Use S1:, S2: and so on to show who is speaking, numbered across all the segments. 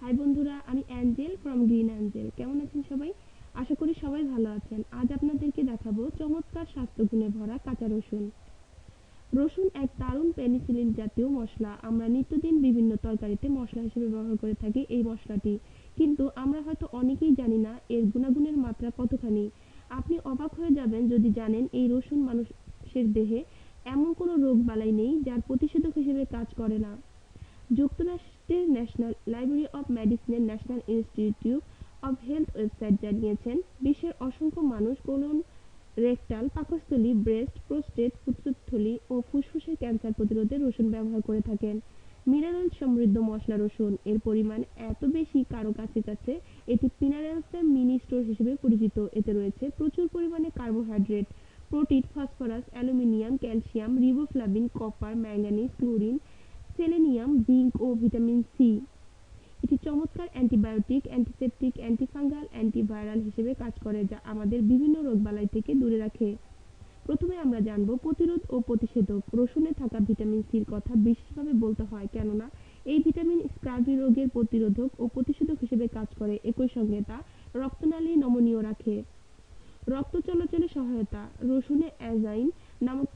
S1: High বন্ধুরা, আমি Angel from green Angel. কেমন আছেন সবাই? আশা করি সবাই ভালো আছেন। আজ আপনাদেরকে দেখাবো চমৎকার স্বাস্থ্যগুণে ভরা কাঁচা রসুন। রসুন এক দারুণ পেনিসিলিন জাতীয় মশলা। আমরা নিত্যদিন বিভিন্ন তরকারিতে মশলা হিসেবে ব্যবহার করে থাকি এই মশলাটি। কিন্তু আমরা হয়তো অনেকেই জানি না এর গুণাগুণের মাত্রা কতখানি। আপনি অবাক হয়ে যাবেন যদি জানেন এই রসুন মানুষের দেহে এমন কোনো রোগ বালাই নেই যার প্রতিষেধক হিসেবে কাজ করে না। যুক্তরাষ্ট্রের ন্যাশনাল লাইব্রেরি অব মেডিসিনের national institute of health website জানিয়েছেন, বিশ্বের অসংখ্য মানুষ কোলন রেকটাল, পাকস্থলী, ব্রেস্ট, প্রোস্টেট পুত্রথলি ও ফুসফুসের ক্যান্সার প্রতিরোধে রসুন ব্যবহার করে থাকেন। মিনারেল সমৃদ্ধ মশলা রসুন, এর পরিমাণ এত বেশি কারও কাছে কাছে, এটি মিনারেলসের মিনি স্টোর হিসেবে পরিচিত। এতে রয়েছে প্রচুর পরিমাণে carbohydrate, protein, phosphorus, aluminium, calcium, riboflavin, copper manganese chlorine selenium zinc ও ভিটামিন সি এটি চমৎকার অ্যান্টিবায়োটিক, অ্যান্টিসেপটিক, অ্যান্টিফাঙ্গাল, অ্যান্টিভাইরাল হিসেবে কাজ করে, যা আমাদের বিভিন্ন রোগবালাই থেকে দূরে রাখে। প্রথমে আমরা জানব প্রতিরোধ ও প্রতিষেধক। রসুনে থাকা ভিটামিন সির কথা বিশেষভাবে বলতে হয়, কেননা এই ভিটামিন স্ক্রাবি রোগের প্রতিরোধক ও প্রতিষেধক হিসেবে কাজ করে, একই সঙ্গে তা রক্তনালী নমনীয় রাখে। রক্ত চলাচলে সহায়তা। রসুনে অ্যাজাইন নামক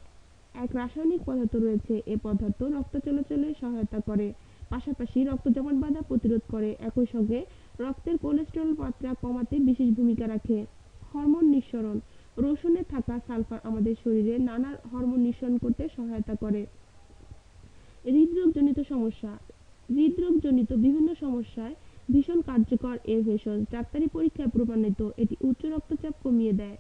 S1: এক রাসায়নিক পদার্থ রয়েছে, এ পদার্থ রক্ত চলাচলে সহায়তা করে। পাশাপাশি রক্ত জমাট বাঁধা প্রতিরোধ করে, একই সঙ্গে রক্তের কোলেস্টেরল মাত্রা কমাতে বিশেষ ভূমিকা রাখে। হরমোন নিঃসরণ, রসুনে থাকা সালফার আমাদের শরীরে নানা হরমোন নিঃসরণ করতে সহায়তা করে। হৃদরোগজনিত সমস্যা, হৃদরোগজনিত বিভিন্ন সমস্যায় ভীষণ কার্যকর এর ভেষজ ডাক্তারি পরীক্ষায় প্রমাণিত, এটি উচ্চ রক্তচাপ কমিয়ে দেয়।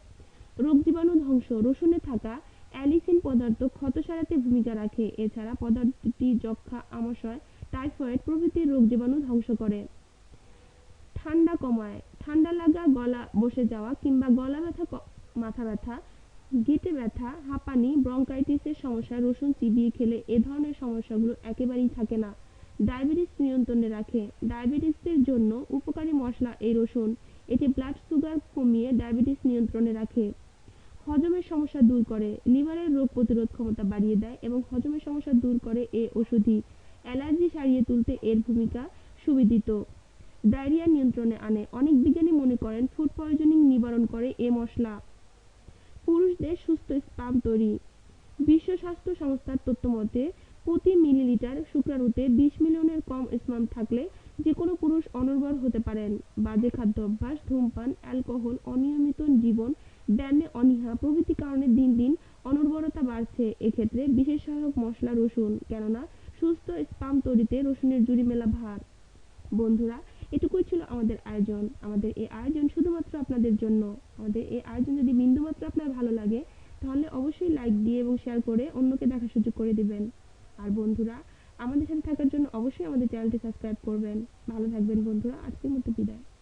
S1: রোগ জীবাণু ধ্বংস, রসুনে থাকা অ্যালিসিন পদার্থ ক্ষত সারাতে ভূমিকা রাখে। এছাড়া পদার্থটি যক্ষা আমাশয় টাইফয়েড প্রভৃতি রোগ জীবাণু ধ্বংস করে। ঠান্ডা কমায়। ঠান্ডা লাগা, গলা বসে যাওয়া কিংবা গলা ব্যথা মাথা ব্যথা, গেটে ব্যথা, হাঁপানি, ব্রঙ্কাইটিসের সমস্যা, রসুন চিবিয়ে খেলে এ ধরনের সমস্যাগুলো একেবারেই থাকে না। ডায়াবেটিস নিয়ন্ত্রণে রাখে। ডায়াবেটিসের জন্য উপকারী মশলা এই রসুন। এটি ব্লাড সুগার কমিয়ে ডায়াবেটিস নিয়ন্ত্রণে রাখে। হজমের সমস্যা দূর করে, লিভারের রোগ প্রতিরোধ ক্ষমতা বাড়িয়ে দেয় এবং হজমের সমস্যা দূর করে এ ওষুধই অ্যালার্জি সারিয়ে তুলতে এর ভূমিকা সুবিদিত। ডায়রিয়া নিয়ন্ত্রণে আনে। অনেক বিজ্ঞানী মনে করেন ফুড পয়জনিং নিবারণ করে এ মশলা। পুরুষদের সুস্থ স্পাম তৈরি। বিশ্ব স্বাস্থ্য সংস্থার তথ্য মতে, প্রতি মিলিলিটার শুক্রাণুতে বিশ মিলিয়নের কম স্পাম থাকলে যে কোনো পুরুষ অনর্বর হতে পারেন। বাজে খাদ্য অভ্যাস, ধূমপান, অ্যালকোহল, অনিয়মিত জীবন ব্যায়ামে অনীহা, প্রভৃতি কারণে দিন দিন অনর্বরতা বাড়ছে। এক্ষেত্রে বিশেষ সহায়ক মশলা রসুন, কেননা সুস্থ স্পাম তৈরিতে রসুনের জুড়ি মেলা ভার। বন্ধুরা, এটুকুই ছিল আমাদের আয়োজন। আমাদের এই আয়োজন শুধুমাত্র আপনাদের জন্য। আমাদের এই আয়োজন যদি বিন্দুমাত্র আপনার ভালো লাগে, তাহলে অবশ্যই লাইক দিয়ে এবং শেয়ার করে অন্যকে দেখার সুযোগ করে দিবেন। আর বন্ধুরা, আমাদের সাথে থাকার জন্য অবশ্যই আমাদের চ্যানেলটি সাবস্ক্রাইব করবেন। ভালো থাকবেন বন্ধুরা, আজকের মতো বিদায়।